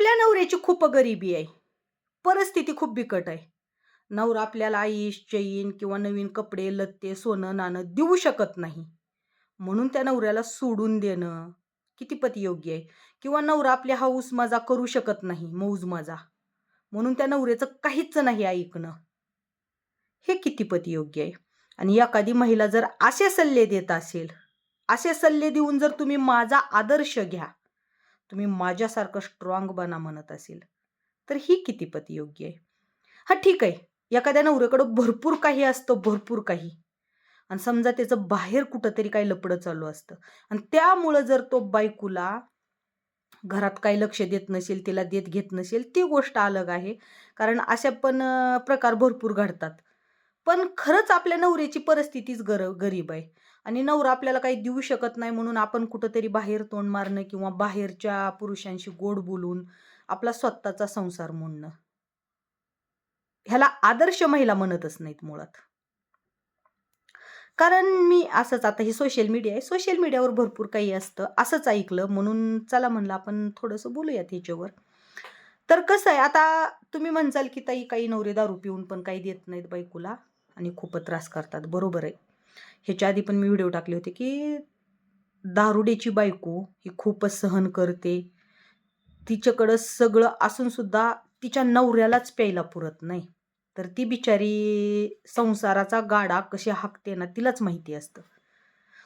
आपल्या नवऱ्याची खूप गरिबी आहे. परिस्थिती खूप बिकट आहे. नवरा आपल्याला आईश चैन किंवा नवीन कपडे लत्ते सोनं नाणं देऊ शकत नाही. म्हणून त्या नवऱ्याला सोडून देणं किती पती योग्य आहे. किंवा नवरा आपल्या हाऊस मजा करू शकत नाही मौज मजा म्हणून त्या नवऱ्याचं काहीच नाही ऐकणं. हे किती पती योग्य आहे. आणि एखादी महिला जर असे सल्ले देत असेल असे सल्ले देऊन जर तुम्ही माझा आदर्श घ्या तुम्ही माझ्यासारखं स्ट्रॉंग बना म्हणत असेल तर ही किती पती योग्य आहे? हा ठीक आहे. एखाद्या नवऱ्याकडं भरपूर काही असतं भरपूर काही. आणि समजा त्याचं बाहेर कुठंतरी काही लपडं चालू असतं. आणि त्यामुळं जर तो बायकोला घरात काही लक्ष देत नसेल तिला देत घेत नसेल ती गोष्ट अलग आहे. कारण अशा पण प्रकार भरपूर घडतात. पण खरंच आपल्या नवऱ्याची परिस्थितीच गर गरीब आहे. आणि नवरा आपल्याला काही देऊ शकत नाही म्हणून आपण कुठंतरी बाहेर तोंड मारणं किंवा बाहेरच्या पुरुषांशी गोड बोलून आपला स्वतःचा संसार मोडणं. ह्याला आदर्श महिला म्हणतच नाहीत मुळात. कारण मी असंच आता हे सोशल मीडिया आहे. सोशल मीडियावर भरपूर काही असतं. असंच ऐकलं म्हणून चला म्हणलं आपण थोडंसं बोलूयात ह्याच्यावर. तर कसं आहे आता तुम्ही म्हणसाल की ताई काही नवरे दारू पिऊन पण काही देत नाहीत बायकोला आणि खूप त्रास करतात. बरोबर आहे. ह्याच्या आधी पण मी व्हिडिओ टाकले होते की दारुडेची बायको ही खूपच सहन करते. तिच्याकडं सगळं असून सुद्धा तिच्या नवऱ्यालाच प्यायला पुरत नाही. तर ती बिचारी संसाराचा गाडा कशी हाकते ना तिलाच माहिती असतं.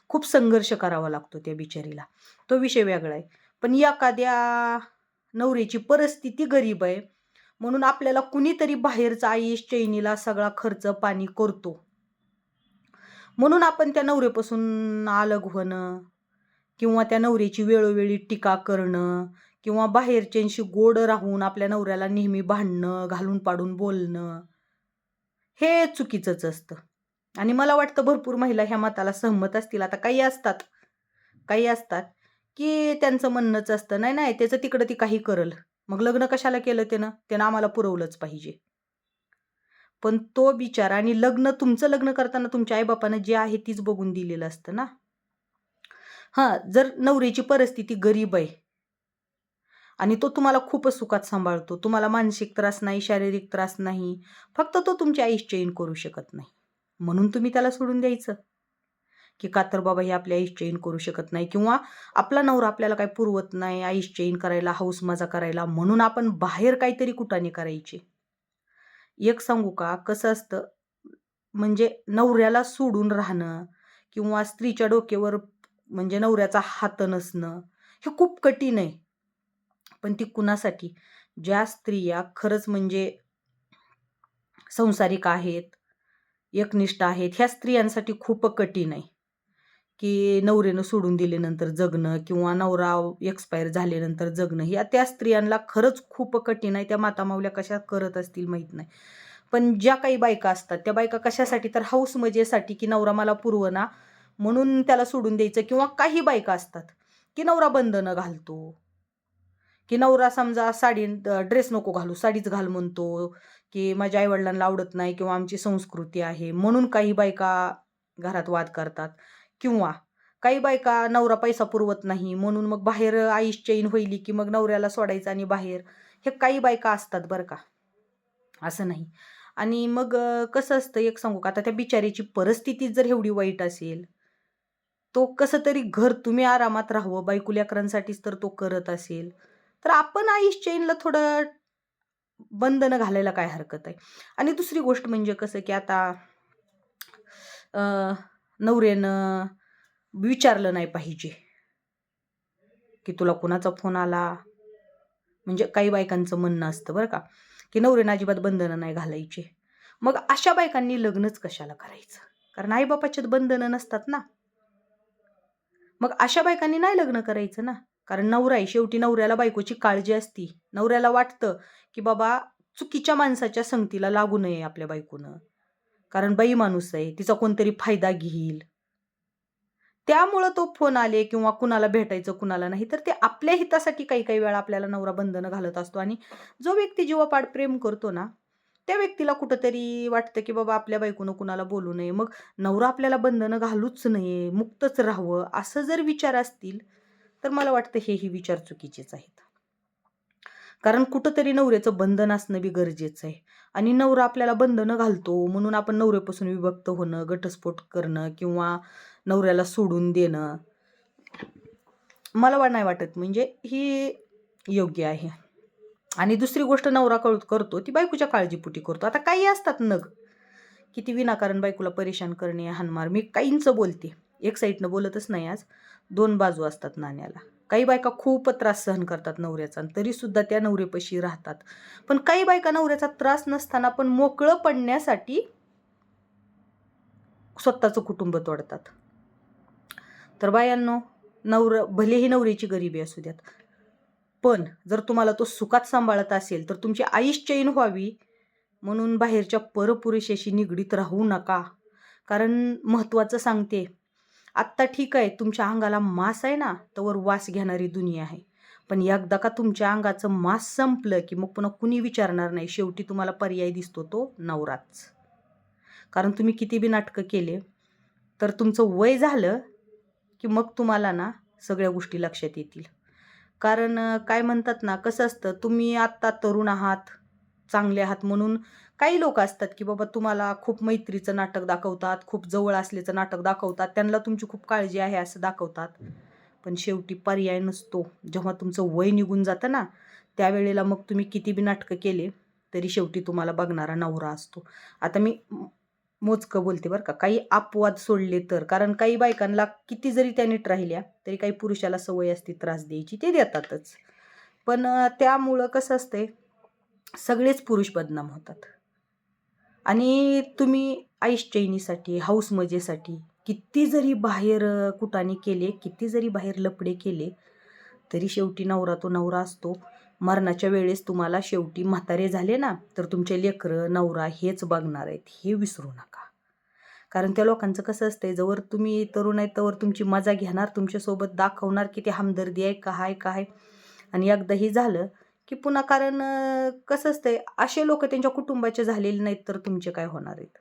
खूप संघर्ष करावा लागतो त्या बिचारीला. तो विषय वेगळा आहे. पण एखाद्या नवऱ्याची परिस्थिती गरीब आहे. म्हणून आपल्याला कुणीतरी बाहेरचा आईश चैनीला सगळा खर्च पाणी करतो. म्हणून आपण त्या नवऱ्यापासून अलग होणं किंवा त्या नवऱ्याची वेळोवेळी टीका करणं. किंवा बाहेरच्यांशी गोड राहून आपल्या नवऱ्याला नेहमी भांडणं घालून पाडून बोलणं. हे चुकीचंच असतं. आणि मला वाटतं भरपूर महिला ह्या मताला सहमत असतील. आता काही असतात. काही असतात की त्यांचं म्हणणंच असतं नाही नाही त्याचं तिकडं ती काही करल. मग लग्न कशाला केलं त्यानं? त्यानं आम्हाला पुरवलंच पाहिजे. पण तो बिचारा आणि लग्न तुमचं लग्न करताना तुमच्या आईबापानं जे आहे तीच बघून दिलेलं असतं ना? हां जर नवऱ्याची परिस्थिती गरीब आहे आणि तो तुम्हाला खूपच सुखात सांभाळतो तुम्हाला मानसिक त्रास नाही शारीरिक त्रास नाही फक्त तो तुमची आईस चैन करू शकत नाही. म्हणून तुम्ही त्याला सोडून द्यायचं. की का तर बाबा हे आपल्या आईस चैन करू शकत नाही किंवा आपला नवरा आपल्याला काही पुरवत नाही आईस चैन करायला हाऊस मजा करायला म्हणून आपण बाहेर काहीतरी कुटाने करायचे. एक सांगू का? कसं असतं म्हणजे नवऱ्याला सोडून राहणं किंवा स्त्रीच्या डोक्यावर म्हणजे नवऱ्याचा हात नसणं हे खूप कठीण आहे. पण ती कुणासाठी? ज्या स्त्रिया खरंच म्हणजे संसारिक आहेत एकनिष्ठ आहेत ह्या स्त्रियांसाठी खूप कठीण आहे. की नवऱ्यानं सोडून दिल्यानंतर जगणं किंवा नवरा एक्सपायर झाल्यानंतर जगणं ह्या त्या स्त्रियांना खरंच खूप कठीण आहे. त्या मातामावल्या कशा करत असतील माहीत नाही. पण ज्या काही बायका असतात त्या बायका कशासाठी? तर हाऊस मजेसाठी की नवरा मला पुरवना म्हणून त्याला सोडून द्यायचं. किंवा काही बायका असतात की नवरा बंधनं घालतो. की नवरा समजा साडी ड्रेस नको घालू साडीच घाल म्हणतो की माझ्या आईवडिलांना आवडत नाही किंवा आमची संस्कृती आहे म्हणून काही बायका घरात वाद करतात. किंवा काही बायका नवरा पैसा पुरवत नाही म्हणून मग बाहेर आईस चैन होईली की मग नवऱ्याला सोडायचं आणि बाहेर हे काही बायका असतात बरं का. असं नाही. आणि मग कसं असतं एक सांगू का? आता त्या बिचारीची परिस्थिती जर एवढी वाईट असेल तो कसं तरी घर तुम्ही आरामात राहावं बायको लेकरांसाठीच तर तो करत असेल तर आपण आईस चैनला थोडं बंधनं घालायला काय हरकत आहे? आणि दुसरी गोष्ट म्हणजे कसं की आता नवऱ्यानं विचारलं नाही पाहिजे की तुला कुणाचा फोन आला? म्हणजे काही बायकांचं म्हणणं असतं बरं का की नवऱ्यानं अजिबात बंधनं नाही घालायचे. मग अशा बायकांनी लग्नच कशाला करायचं? कारण आईबापाच्यात बंधनं नसतात ना. मग अशा बायकांनी नाही लग्न करायचं ना. कारण नवरा आहे शेवटी नवऱ्याला बायकोची काळजी असती. नवऱ्याला वाटतं की बाबा चुकीच्या माणसाच्या संगतीला लागू नये आपल्या बायकोनं. कारण बाई माणूस आहे तिचा कोणतरी फायदा घेईल. त्यामुळं तो फोन आले किंवा कुणाला भेटायचं कुणाला नाही तर ते आपल्या हितासाठी काही काही वेळा आपल्याला नवरा बंधनं घालत असतो आणि जो व्यक्ती जीवापाड प्रेम करतो ना त्या व्यक्तीला कुठंतरी वाटतं की बाबा आपल्या बायकोनं कुणाला बोलू नये. मग नवरा आपल्याला बंधनं घालूच नये मुक्तच राहावं असं जर विचार असतील तर मला वाटतं हेही विचार चुकीचेच आहेत. कारण कुठंतरी नवऱ्याचं बंधन असणं बी गरजेचं आहे. आणि नवरा आपल्याला बंधनं घालतो म्हणून आपण नवऱ्यापासून विभक्त होणं घटस्फोट करणं किंवा नवऱ्याला सोडून देणं मला वा नाही वाटत. म्हणजे ही योग्य आहे. आणि दुसरी गोष्ट नवरा कळ करतो ती बायकोच्या काळजीपुटी करतो. आता काही असतात नग किती विनाकारण बायकोला परेशान करणे हानमार. मी काहींचं बोलते. एक साईडनं बोलतच नाही आज. दोन बाजू असतात नाण्याला. काही बायका खूप त्रास सहन करतात नवऱ्याचा आणि तरीसुद्धा त्या नवऱ्यापाशी राहतात. पण काही बायका नवऱ्याचा त्रास नसताना पण मोकळं पडण्यासाठी स्वतःचं कुटुंब तोडतात. तर बायांनो नवर भलेही नवऱ्याची गरिबी असू द्यात पण जर तुम्हाला तो सुखात सांभाळत असेल तर तुमची आईश चैन व्हावी म्हणून बाहेरच्या परपुरुषाशी निगडीत राहू नका. कारण महत्त्वाचं सांगते आत्ता ठीक आहे तुमच्या अंगाला मास आहे ना तर वास घेणारी दुनिया आहे. पण एकदा का तुमच्या अंगाचं मास संपलं की मग पुन्हा कुणी विचारणार नाही शेवटी तुम्हाला पर्याय दिसतो तो नवराच. कारण तुम्ही किती बी नाटकं केले तर तुमचं वय झालं की मग तुम्हाला ना सगळ्या गोष्टी लक्षात येतील. कारण काय म्हणतात ना कसं असतं तुम्ही आत्ता तरुण आहात चांगले आहात म्हणून काही लोक असतात की बाबा तुम्हाला खूप मैत्रीचं नाटक दाखवतात खूप जवळ असल्याचं नाटक दाखवतात त्यांना तुमची खूप काळजी आहे असं दाखवतात. पण शेवटी पर्याय नसतो. जेव्हा तुमचं वय निघून जातं ना त्यावेळेला मग तुम्ही किती बी नाटकं केले तरी शेवटी तुम्हाला बघणारा नवरा असतो. आता मी मोजकं बोलते बरं का काही अपवाद सोडले तर कारण काही बायकांना किती जरी त्या नीट राहिल्या तरी काही पुरुषाला सवय असते त्रास द्यायची ते देतातच. पण त्यामुळं कसं असते सगळेच पुरुष बदनाम होतात. आणि तुम्ही आईशचैनीसाठी हाऊस मजेसाठी किती जरी बाहेर कुटाने केले किती जरी बाहेर लपडे केले तरी शेवटी नवरा तो नवरा असतो. मरणाच्या वेळेस तुम्हाला शेवटी म्हातारे झाले ना तर तुमचे लेकरं नवरा हेच बघणार आहेत हे विसरू नका. कारण त्या लोकांचं कसं असतंय जवळ तुम्ही तरुण आहे तवर तुमची मजा घेणार तुमच्यासोबत दाखवणार की ते हमदर्दी आहे का आहे काय आणि एकदा हे झालं की पुन्हा कारण कसं असतंय असे लोक त्यांच्या कुटुंबाचे झालेले नाहीत तर तुमचे काय होणार आहेत?